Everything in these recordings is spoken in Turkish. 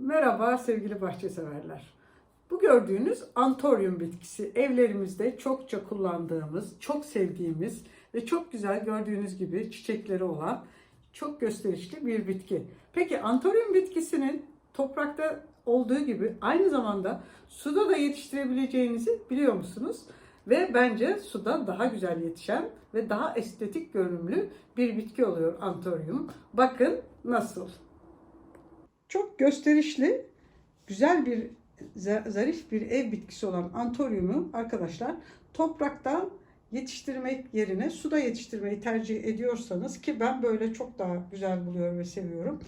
Merhaba sevgili bahçeseverler. Bu gördüğünüz antoryum bitkisi evlerimizde çokça kullandığımız, çok sevdiğimiz ve çok güzel gördüğünüz gibi çiçekleri olan çok gösterişli bir bitki. Peki antoryum bitkisinin toprakta olduğu gibi aynı zamanda suda da yetiştirebileceğinizi biliyor musunuz? Ve bence suda daha güzel yetişen ve daha estetik görünümlü bir bitki oluyor antoryum. Bakın nasıl. Çok gösterişli, güzel bir za- zarif bir ev bitkisi olan antoryumu arkadaşlar topraktan yetiştirmek yerine suda yetiştirmeyi tercih ediyorsanız ki ben böyle çok daha güzel buluyorum ve seviyorum.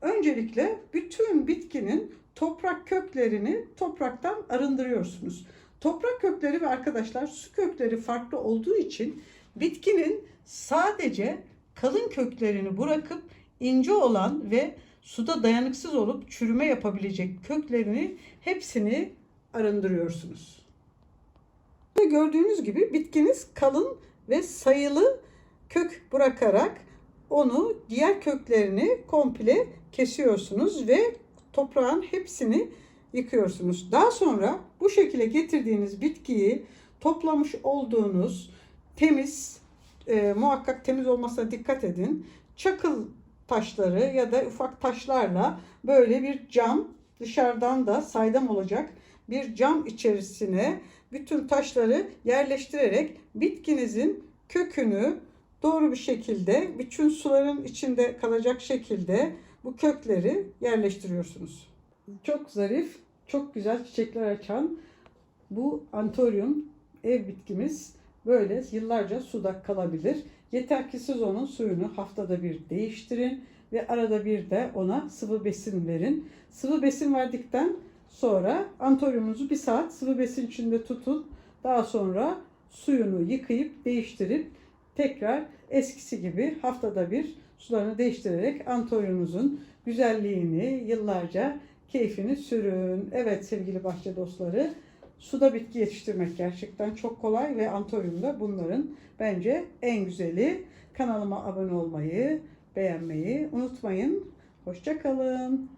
Öncelikle bütün bitkinin toprak köklerini topraktan arındırıyorsunuz. Toprak kökleri ve arkadaşlar su kökleri farklı olduğu için bitkinin sadece kalın köklerini bırakıp ince olan ve suda dayanıksız olup çürüme yapabilecek köklerini hepsini arındırıyorsunuz. Burada Gördüğünüz gibi bitkiniz kalın ve sayılı kök bırakarak onu diğer köklerini komple kesiyorsunuz ve toprağın hepsini yıkıyorsunuz. Daha sonra bu şekilde getirdiğiniz bitkiyi toplamış olduğunuz temiz, e, muhakkak temiz olmasına dikkat edin. Çakıl taşları ya da ufak taşlarla böyle bir cam dışarıdan da saydam olacak bir cam içerisine bütün taşları yerleştirerek bitkinizin kökünü doğru bir şekilde bütün suların içinde kalacak şekilde bu kökleri yerleştiriyorsunuz. Çok zarif, çok güzel çiçekler açan bu antoryum ev bitkimiz böyle yıllarca suda kalabilir. Yeter ki siz onun suyunu haftada bir değiştirin ve arada bir de ona sıvı besin verin. Sıvı besin verdikten sonra antoryumunuzu bir saat sıvı besin içinde tutun. Daha sonra suyunu yıkayıp değiştirip tekrar eskisi gibi haftada bir sularını değiştirerek antoryumunuzun güzelliğini yıllarca keyfini sürün. Evet sevgili bahçe dostları suda bitki yetiştirmek gerçekten çok kolay ve antoryum da bunların bence en güzeli. Kanalıma abone olmayı, beğenmeyi unutmayın. Hoşçakalın.